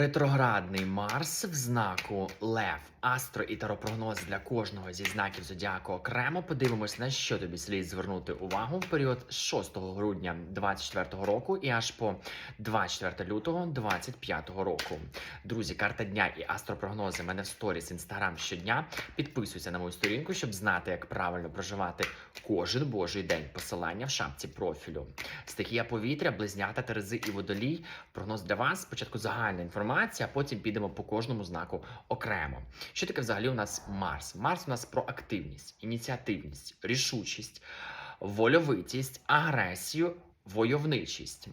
Ретроградний Марс в знаку Лев, астро і таропрогноз для кожного зі знаків зодіаку окремо. Подивимось, на що тобі слід звернути увагу в період з 6 грудня 2024 року і аж по 24 лютого 2025 року. Друзі, карта дня і астропрогнози мене в сторіс інстаграм щодня. Підписуйся на мою сторінку, щоб знати, як правильно проживати кожен божий день. Посилання в шапці профілю. Стихія повітря, близнята, терези і водолій. Прогноз для вас. Спочатку загальна інформація, а потім підемо по кожному знаку окремо. Що таке взагалі у нас Марс? Марс у нас про активність, ініціативність, рішучість, вольовитість, агресію, войовничість.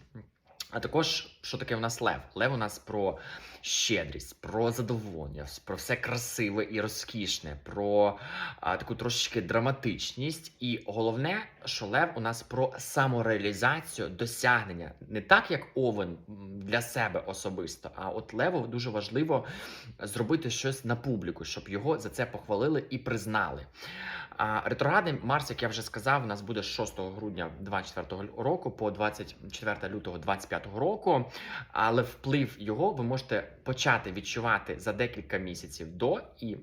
А також, що таке у нас лев? Лев у нас про щедрість, про задоволення, про все красиве і розкішне, про а, таку трошечки драматичність. І головне, що лев у нас про самореалізацію, досягнення. Не так, як овен для себе особисто, а от леву дуже важливо зробити щось на публіку, щоб його за це похвалили і признали. Ретроградний Марс, як я вже сказав, у нас буде з 6 грудня 24 року по 24 лютого 25 року. Але вплив його ви можете почати відчувати за декілька місяців до і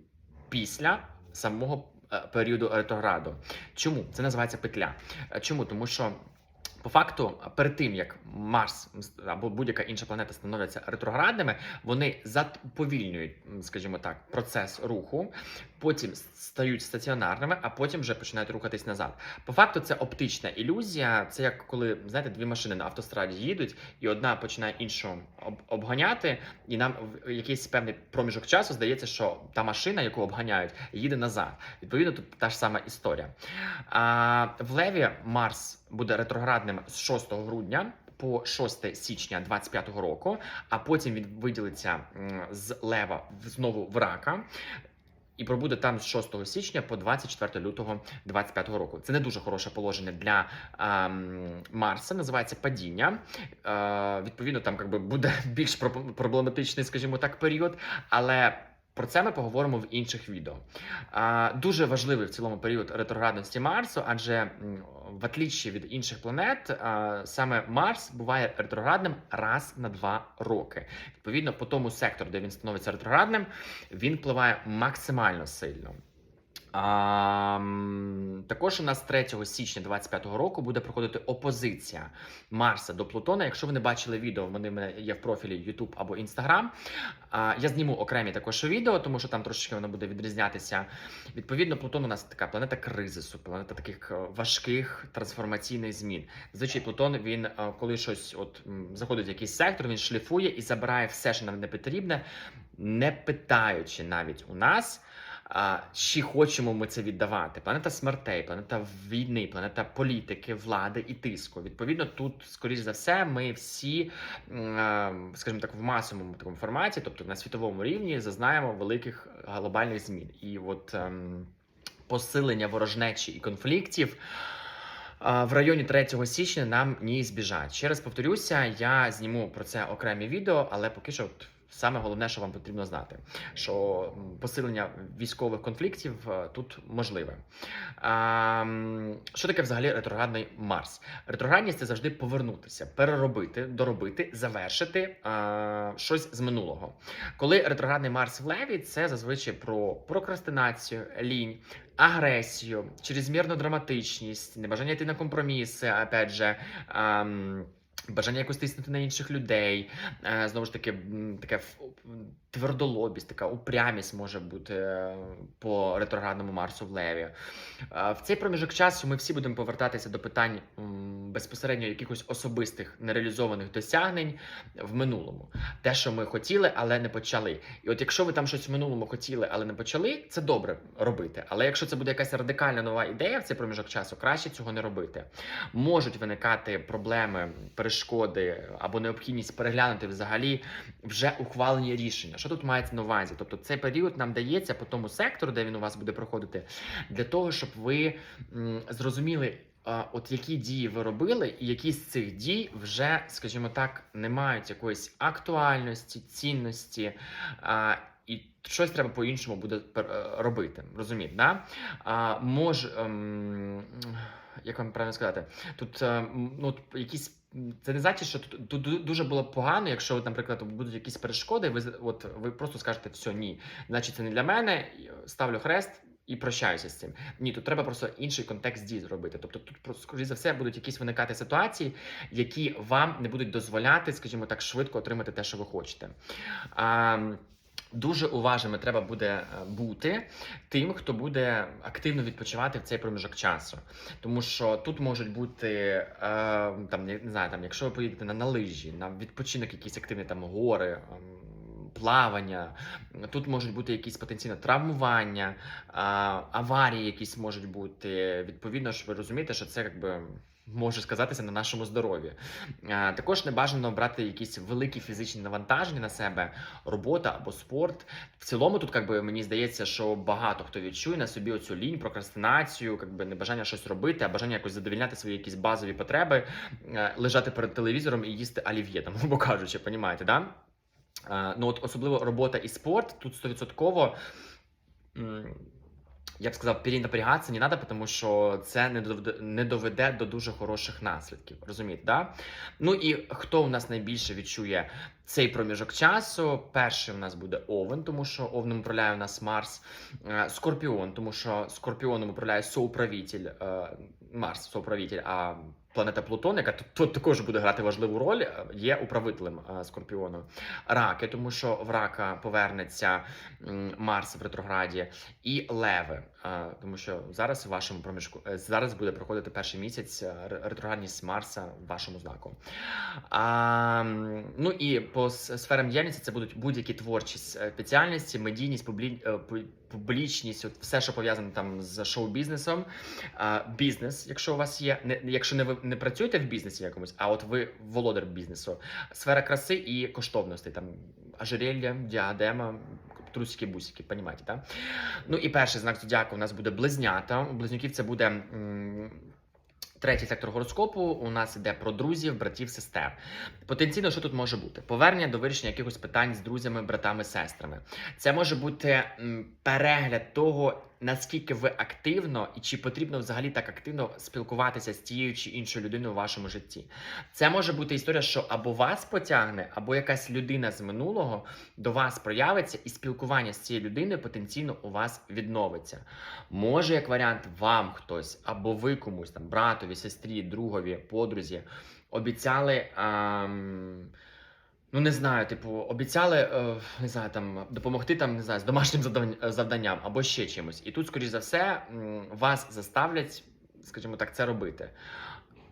після самого е, періоду ретрограду. Чому це називається петля? Е, Чому? Тому що. По факту, перед тим як Марс або будь-яка інша планета становляться ретроградними, вони заповільнюють, скажімо так, процес руху, потім стають стаціонарними, а потім вже починають рухатись назад. По факту, це оптична ілюзія. Це як коли знаєте, дві машини на автостраді їдуть, і одна починає іншу об- обганяти, і нам в якийсь певний проміжок часу здається, що та машина, яку обганяють, їде назад. Відповідно, тут та ж сама історія. А в Леві Марс буде ретроградним з 6 грудня. По 6 січня 25-го року, а потім він виділиться з лева знову в рака. І пробуде там з 6 січня по 24 лютого 25 року. Це не дуже хороше положення для ем, Марса. Називається падіння. Е, відповідно, там якби буде більш про- проблематичний, скажімо так, період. Але про це ми поговоримо в інших відео. Дуже важливий в цілому період ретроградності Марсу, адже в отличі від інших планет, саме Марс буває ретроградним раз на два роки. Відповідно, по тому сектору, де він становиться ретроградним, він впливає максимально сильно. Також у нас 3 січня 25 року буде проходити опозиція Марса до Плутона. Якщо ви не бачили відео, вони в мене є в профілі YouTube або Instagram. А, я зніму окремі також відео, тому що там трошечки воно буде відрізнятися. Відповідно, Плутон у нас така планета кризису, планета таких е, важких трансформаційних змін. Зазвичай Плутон він, е, коли щось от заходить в якийсь сектор, він шліфує і забирає все, що нам не потрібне, не питаючи навіть у нас. А, чи хочемо ми це віддавати? Планета смертей, планета війни, планета політики, влади і тиску. Відповідно, тут, скоріш за все, ми всі, скажімо так, в масовому такому форматі, тобто на світовому рівні, зазнаємо великих глобальних змін. І от ем, посилення ворожнечі і конфліктів. В районі 3 січня нам не збіжать. Ще раз повторюся, я зніму про це окремі відео, але поки що саме головне, що вам потрібно знати, що посилення військових конфліктів е, тут можливе. Що таке взагалі ретроградний Марс? Ретроградність це завжди повернутися, переробити, доробити, завершити а, щось з минулого. Коли ретроградний Марс в Леві, це зазвичай про прокрастинацію, лінь, агресію, чрезмірну драматичність, небажання йти на компроміси, опять же. ам, Бажання якось тиснути на інших людей, Е, знову ж таки, таке твердолобість, така упрямість може бути е, по ретроградному Марсу в Леві. Е, В цей проміжок часу ми всі будемо повертатися до питань безпосередньо якихось особистих нереалізованих досягнень в минулому. Те, що ми хотіли, але не почали. І от якщо ви там щось в минулому хотіли, але не почали, це добре робити. Але якщо це буде якась радикальна нова ідея в цей проміжок часу, краще цього не робити. Можуть виникати проблеми, перешкоди або необхідність переглянути взагалі вже ухвалені рішення. Що тут мається на увазі? Тобто цей період нам дається по тому сектору, де він у вас буде проходити, для того, щоб ви м, зрозуміли. От які дії ви робили, і які з цих дій вже, скажімо так, не мають якоїсь актуальності, цінності, а, і щось треба по-іншому буде е, робити. Розумієте, да? А, мож, ем, як вам правильно сказати, тут е, ну, якісь. Це не значить, що тут, дуже було погано, якщо, наприклад, будуть якісь перешкоди, ви, от, ви просто скажете, все, ні, значить, це не для мене, е, ставлю хрест і прощаюся з цим. Ні, тут треба просто інший контекст дій зробити. Тобто тут, скоріше за все, будуть якісь виникати ситуації, які вам не будуть дозволяти, скажімо так, швидко отримати те, що ви хочете. А, Дуже уважними треба буде е, бути тим, хто буде активно відпочивати в цей проміжок часу. Тому що тут можуть бути е, там, не знаю, там, якщо ви поїдете на, на лижі, на відпочинок, якісь активні там гори. ем, Плавання, тут можуть бути якісь потенційно травмування, аварії якісь можуть бути. Відповідно ж, ви розумієте, що це якби може сказатися на нашому здоров'ї. Також не бажано брати якісь великі фізичні навантаження на себе, робота або спорт. В цілому, тут якби мені здається, що багато хто відчує на собі оцю лінь, прокрастинацію, якби небажання щось робити, а бажання якось задовільняти свої якісь базові потреби, е, лежати перед телевізором і їсти олів'є, там, грубо кажучи, понімаєте, да? Е, Ну, от особливо робота і спорт тут 100% м, я б сказав, перенапрягатися не треба, тому що це не доведе, до дуже хороших наслідків. Розумієте, да? Ну і хто у нас найбільше відчує цей проміжок часу? Перший у нас буде Овен, тому що Овном управляє у нас Марс, Е, Скорпіон, тому що Скорпіоном управляє соуправитель е, Марс, соуправитель, а планета Плутон, яка тут, також буде грати важливу роль, е, є управителем е, Скорпіону. Раки, тому що в рака повернеться Марс в ретрограді, і Леви, е, тому що зараз в вашому проміжку зараз буде проходити перший місяць ретроградність Марса в вашому знаку. А, ну і по сферам діяльності це будуть будь-які творчі е, спеціальності, медійність, публі... публічність, от все, що пов'язане там з шоу-бізнесом, бізнес, якщо у вас є, не якщо не ви не працюєте в бізнесі якомусь, а от ви володар бізнесу, сфера краси і коштовності, там ожерелья, діадема. Трусики бусики, понімаєте, так? Ну і перший знак зодіаку у нас буде близнята. У близнюків це буде м, третій сектор гороскопу. У нас іде про друзів, братів, сестер. Потенційно, що тут може бути? Повернення до вирішення якихось питань з друзями, братами, сестрами. Це може бути перегляд того, наскільки ви активно і чи потрібно взагалі так активно спілкуватися з тією чи іншою людиною у вашому житті. Це може бути історія, що або вас потягне, або якась людина з минулого до вас проявиться, і спілкування з цією людиною потенційно у вас відновиться. Може, як варіант, вам хтось або ви комусь там, братові, сестрі, другові, подрузі, обіцяли. ем, Ну, не знаю, типу, обіцяли, е, не знаю, там допомогти там, не знаю, з домашнім завдань- завданням або ще чимось. І тут, скоріш за все, вас заставлять, скажімо так, це робити.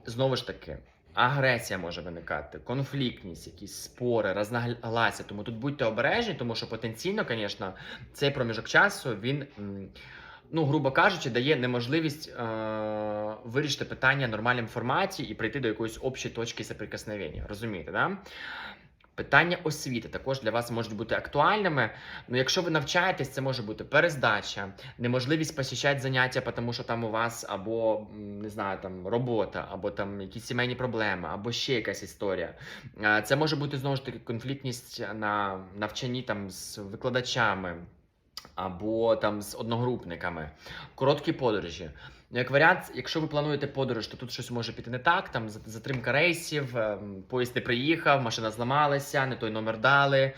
Знову ж таки, агресія може виникати, конфліктність, якісь спори, рознаглася. Тому тут будьте обережні, тому що потенційно, звісно, цей проміжок часу він. Ну, грубо кажучи, дає неможливість е- вирішити питання в нормальному форматі і прийти до якоїсь общої точки соприкосновення. Розумієте, да? Питання освіти також для вас можуть бути актуальними. Ну, якщо ви навчаєтесь, це може бути перездача, неможливість посіщати заняття, тому що там у вас або не знаю, там робота, або там якісь сімейні проблеми, або ще якась історія. Це може бути знову ж таки конфліктність на навчанні там з викладачами. Або там з одногрупниками, короткі подорожі. Ну, як варіант, якщо ви плануєте подорож, то тут щось може піти не так. Там затримка рейсів, ем, поїзд не приїхав, машина зламалася, не той номер дали.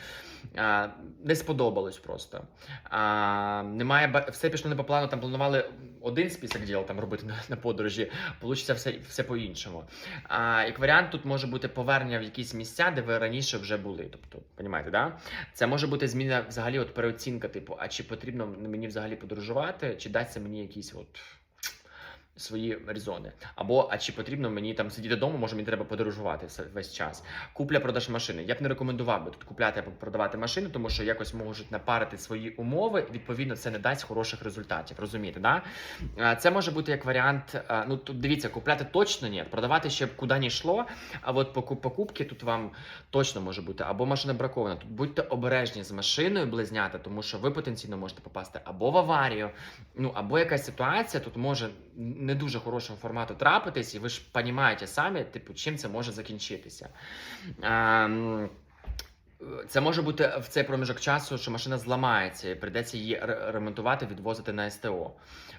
Не сподобалось просто. А, немає все пішло не по плану. Там планували один список діл там робити на, подорожі, получиться все, все по-іншому. А, як варіант, тут може бути повернення в якісь місця, де ви раніше вже були. Тобто, понімаєте, да? Це може бути зміна взагалі, от переоцінка, типу, а чи потрібно мені взагалі подорожувати, чи дасться мені якісь от. Свої резони. Або а чи потрібно мені там сидіти вдома, може мені треба подорожувати весь час. Купля-продаж машини. Я б не рекомендував би тут купляти або продавати машину, тому що якось можуть напарити свої умови. Відповідно, це не дасть хороших результатів. Розумієте, да? Це може бути як варіант. Ну тут дивіться, купляти точно ні, продавати ще б куди не йшло. А от поку- покупки тут вам точно може бути або машина бракована. Тут будьте обережні з машиною близнята, тому що ви потенційно можете попасти або в аварію, ну або якась ситуація тут може не дуже хорошого формату трапитись, і ви ж розумієте самі, типу, чим це може закінчитися. Ем, Це може бути в цей проміжок часу, що машина зламається, і прийдеться її ремонтувати, відвозити на СТО.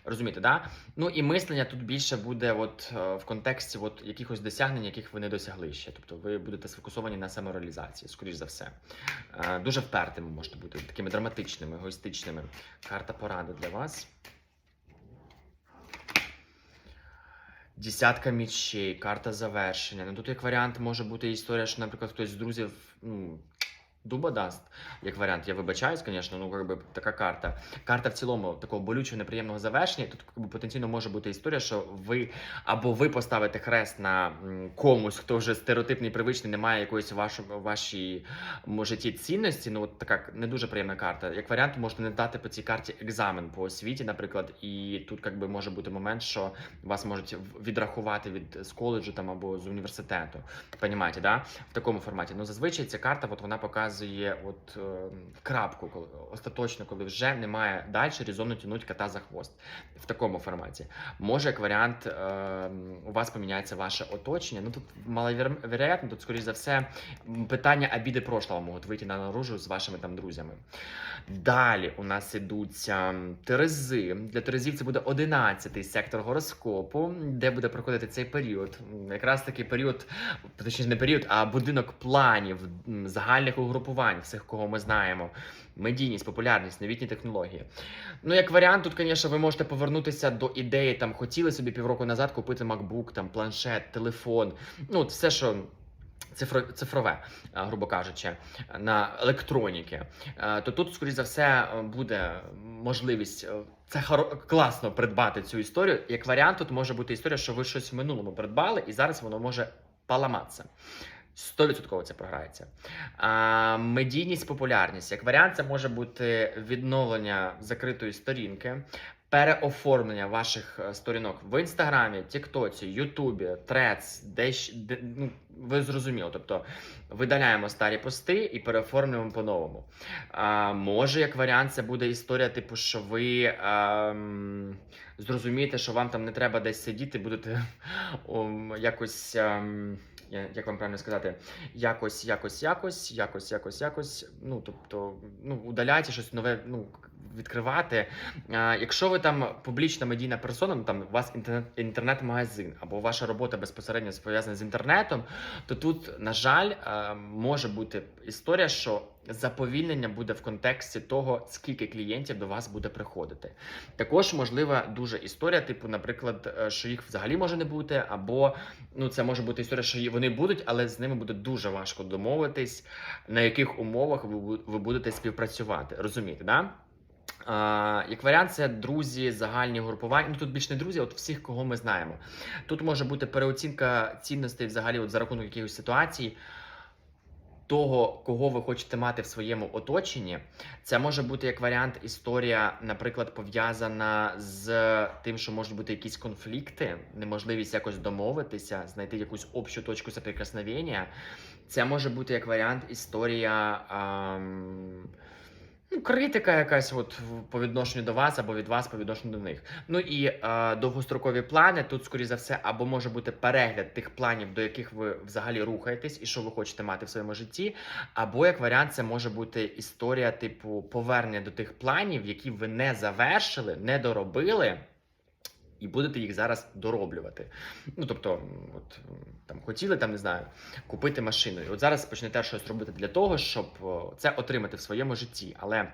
Розумієте, да? Ну і мислення тут більше буде от, е, в контексті от, якихось досягнень, яких ви не досягли ще. Тобто ви будете сфокусовані на самореалізації, скоріш за все. Е, Дуже впертими можете бути, такими драматичними, егоїстичними. Карта поради для вас. Десятка мічей, карта завершення. Ну тут як варіант може бути історія, що, наприклад, хтось з друзів ну, дуба дасть. Як варіант, я вибачаюсь, звісно, ну якби така карта. Карта в цілому такого болючого неприємного завершення. Тут якби, потенційно може бути історія, що ви або ви поставите хрест на комусь, хто вже стереотипний, привичний, не має якоїсь вашої вашій житті цінності. Ну от така не дуже приємна карта. Як варіант, можете не дати по цій карті екзамен по освіті, наприклад, і тут якби може бути момент, що вас можуть відрахувати від з коледжу там або з університету. Понімаєте, да? В такому форматі. Ну зазвичай ця карта, от вона показує от е, крапку, коли остаточно, коли вже немає далі резону тянуть кота за хвост. В такому форматі. Може, як варіант, е, у вас поміняється ваше оточення. Ну тут маловероятно, тут, скоріш за все, питання обіди прошлого можуть вийти на наружу з вашими там друзями. Далі у нас ідуться Терези. Для Терезів це буде 11-й сектор гороскопу, де буде проходити цей період. Якраз такий період, точніше, не період, а будинок планів, загальних угрупувань, всіх, кого ми знаємо. Медійність, популярність, новітні технології. Ну, як варіант, тут, звісно, ви можете повернутися до ідеї, там хотіли собі півроку назад купити MacBook, там планшет, телефон. Ну, все, що цифро, цифрове, грубо кажучи, на електроніки. Е, То тут, скоріш за все, е, буде можливість. е, Це класно придбати цю історію. Як варіант, тут може бути історія, що ви щось в минулому придбали, і зараз воно може поламатися. 100% це програється. А, медійність, популярність. Як варіант, це може бути відновлення закритої сторінки, переоформлення ваших е, сторінок в інстаграмі, Тіктоці, Ютубі, Трец, десь де, ну, ви зрозуміли. Тобто видаляємо старі пости і переоформлюємо по-новому. А, може, як варіант, це буде історія, типу, що ви. ем, Зрозумієте, що вам там не треба десь сидіти, будете ом, якось, ем, я- як вам правильно сказати, якось, якось, якось, якось, якось, якось. Ну, тобто, ну, удаляйте щось нове, ну, відкривати. А, якщо ви там публічна медійна персона, ну, там у вас інтернет, інтернет-магазин або ваша робота безпосередньо пов'язана з інтернетом, то тут, на жаль, може бути історія, що заповільнення буде в контексті того, скільки клієнтів до вас буде приходити. Також можлива дуже історія, типу, наприклад, е, що їх взагалі може не бути, або ну це може бути історія, що вони будуть, але з ними буде дуже важко домовитись, на яких умовах ви, будете співпрацювати. Розумієте, да? Як варіант, це друзі, загальні групування. Ну тут більш не друзі, от всіх, кого ми знаємо. Тут може бути переоцінка цінностей взагалі, от за рахунок якихось ситуацій. Того, кого ви хочете мати в своєму оточенні, це може бути як варіант історія, наприклад, пов'язана з тим, що можуть бути якісь конфлікти, неможливість якось домовитися, знайти якусь общу точку соприкосновення. Це може бути як варіант історія. Ам... Ну, критика якась от по відношенню до вас або від вас по відношенню до них. Ну і е, довгострокові плани тут, скоріш за все, або може бути перегляд тих планів, до яких ви взагалі рухаєтесь, і що ви хочете мати в своєму житті. Або як варіант, це може бути історія, типу, повернення до тих планів, які ви не завершили, не доробили. І будете їх зараз дороблювати. Ну тобто, от там хотіли там, не знаю, купити машину. І от зараз почнете щось робити для того, щоб це отримати в своєму житті. Але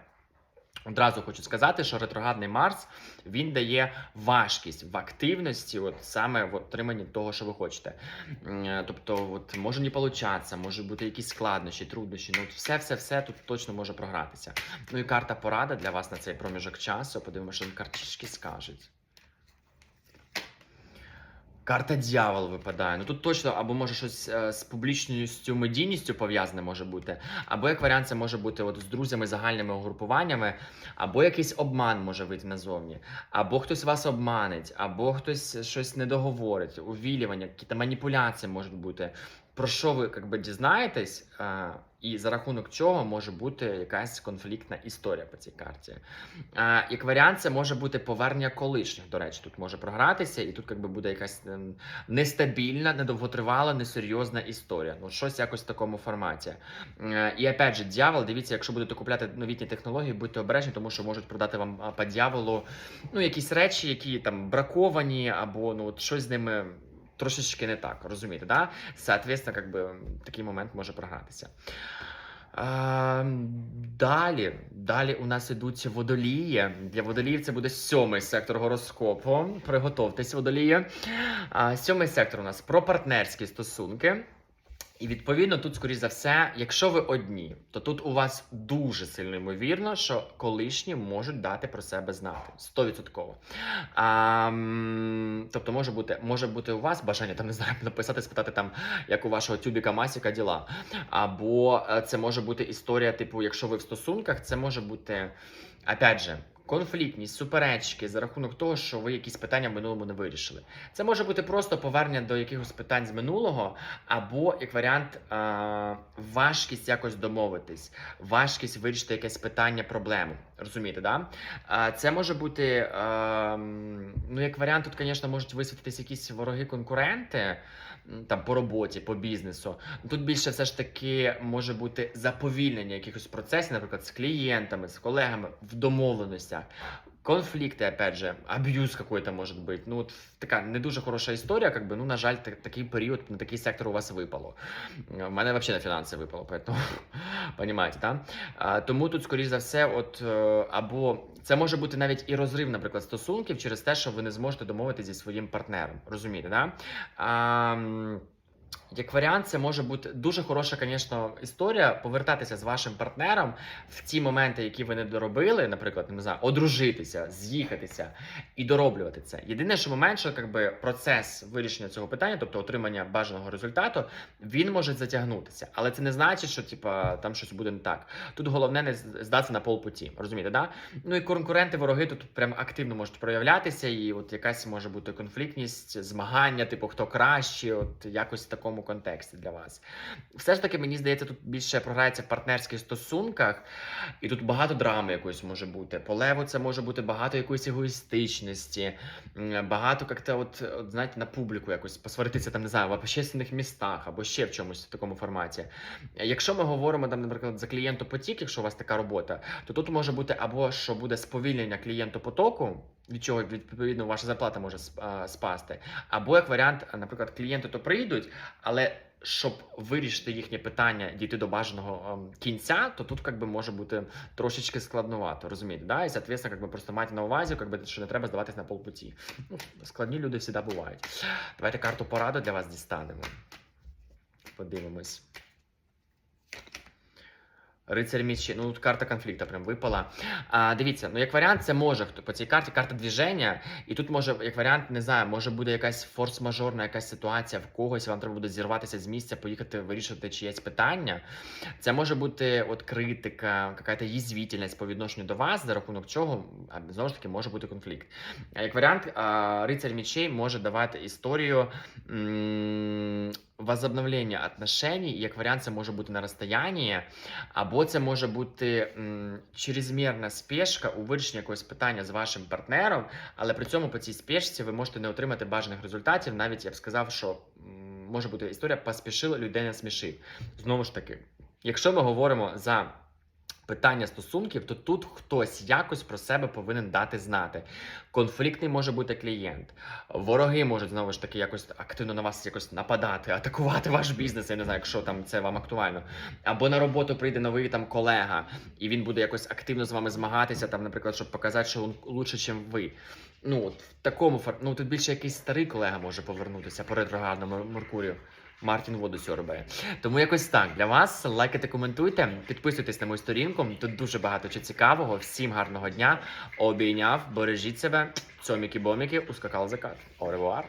одразу хочу сказати, що ретроградний Марс він дає важкість в активності, от саме в отриманні того, що ви хочете. Е, Тобто, от може не получатися, може бути якісь складнощі, труднощі. Ну, все, все, все тут точно може програтися. Ну і карта порада для вас на цей проміжок часу. Подивимося, що картішки скажуть. Карта дьявол випадає. Ну тут точно або може щось е, з публічністю, медійністю пов'язане може бути, або як варіант, це може бути от з друзями, загальними угрупуваннями, або якийсь обман може вийти назовні, або хтось вас обманить, або хтось щось не договорить, увілювання, якісь маніпуляції можуть бути. Про що ви як би, дізнаєтесь, е, і за рахунок чого може бути якась конфліктна історія по цій карті. Е, Як варіант, це може бути повернення колишніх. До речі, тут може програтися, і тут якби буде якась ем, нестабільна, недовготривала, несерйозна історія. Ну, щось якось в такому форматі. Е, І опять же, дьявол, дивіться, якщо будете купляти новітні технології, будьте обережні, тому що можуть продати вам а, по дьяволу ну, якісь речі, які там браковані, або ну, от щось з ними. Трошечки не так, розумієте, да? Соответственно, как би, такий момент може програтися. Далі, далі у нас ідуть водолії. Для водоліїв це буде сьомий сектор гороскопу. Приготовтесь, водолії. Сьомий сектор у нас про партнерські стосунки. І відповідно тут, скоріш за все, якщо ви одні, то тут у вас дуже сильно ймовірно, що колишні можуть дати про себе знати. 100%. Тобто може бути, може бути у вас бажання там не знаю, написати, спитати там, як у вашого тюбіка Масіка діла. Або е, це може бути історія, типу, якщо ви в стосунках, це може бути, опять же. Конфліктність, суперечки за рахунок того, що ви якісь питання в минулому не вирішили. Це може бути просто повернення до якихось питань з минулого, або як варіант важкість якось домовитись, важкість вирішити якесь питання, проблему. Розумієте, да? Це може бути, а, ну як варіант, тут, звісно, можуть висвітитись якісь вороги-конкуренти м, там по роботі, по бізнесу. Тут більше все ж таки може бути заповільнення якихось процесів, наприклад, з клієнтами, з колегами в домовленостях. Конфлікти, опять же, аб'юз какой-то може бути. Ну, от така не дуже хороша історія, как би, ну, на жаль, так- такий період, на такий сектор у вас випало. У мене взагалі на фінанси випало, понимаете, да? А, тому тут, скоріш за все, от, е, або це може бути навіть і розрив, наприклад, стосунків через те, що ви не зможете домовитися зі своїм партнером. Розумієте, да? А, як варіант, це може бути дуже хороша, звісно, історія повертатися з вашим партнером в ті моменти, які ви не доробили, наприклад, не знаю, одружитися, з'їхатися і дороблювати це. Єдине, що момент, що якби процес вирішення цього питання, тобто отримання бажаного результату, він може затягнутися, але це не значить, що типа там щось буде не так. Тут головне не здатися на полпуті. Розумієте, да? Ну і конкуренти, вороги тут прям активно можуть проявлятися, і от якась може бути конфліктність, змагання, типу хто краще, от якось в такому контексті для вас. Все ж таки, мені здається, тут більше програється в партнерських стосунках, і тут багато драми якоїсь може бути. По леву це може бути багато якоїсь егоїстичності, багато як-то, от, от знаєте, на публіку якось посваритися там, не знаю, в общественних містах або ще в чомусь в такому форматі. Якщо ми говоримо там, наприклад, за клієнтопотік, якщо у вас така робота, то тут може бути або що буде сповільнення клієнтопотоку, від чого відповідно ваша зарплата може спасти, або як варіант, наприклад, клієнти то прийдуть, але щоб вирішити їхнє питання, дійти до бажаного ем, кінця, то тут как би, може бути трошечки складновато, розумієте? Да? І, соответственно, как би, просто майте на увазі, как би, що не треба здаватись на полпуті. Ну, складні люди завжди бувають. Давайте карту пораду для вас дістанемо. Подивимось. Рицарь мечі. Ну, тут карта конфлікту прям випала. А, дивіться, ну як варіант, це може хто по цій карті карта движення, і тут може, як варіант, не знаю, може буде якась форс-мажорна якась ситуація в когось, вам треба буде зірватися з місця, поїхати вирішити чиєсь питання. Це може бути от критика, якась їзвітельність по відношенню до вас, за рахунок чого знову ж таки може бути конфлікт. А як варіант, рицарь мечей може давати історію. Возобновлення отношений, як варіант, це може бути на розстоянні, або це може бути м, чрезмірна спешка у вирішенні якогось питання з вашим партнером, але при цьому по цій спешці ви можете не отримати бажаних результатів. Навіть я б сказав, що м, може бути історія поспішила, людей не смішив. Знову ж таки, якщо ми говоримо за питання стосунків, то тут хтось якось про себе повинен дати знати. Конфліктний може бути клієнт, вороги можуть знову ж таки якось активно на вас якось нападати, атакувати ваш бізнес. Я не знаю, якщо там це вам актуально. Або на роботу прийде новий там колега, і він буде якось активно з вами змагатися, там, наприклад, щоб показати, що він лучше, ніж ви. Ну, от в такому ну тут більше якийсь старий колега може повернутися по ретроградному Меркурію. Мартін воду сьорбає. Тому якось так для вас. Лайкайте, коментуйте, підписуйтесь на мою сторінку. Тут дуже багато чого цікавого. Всім гарного дня. Обійняв, бережіть себе. Цьоміки-боміки, ускакал закат. Revoir.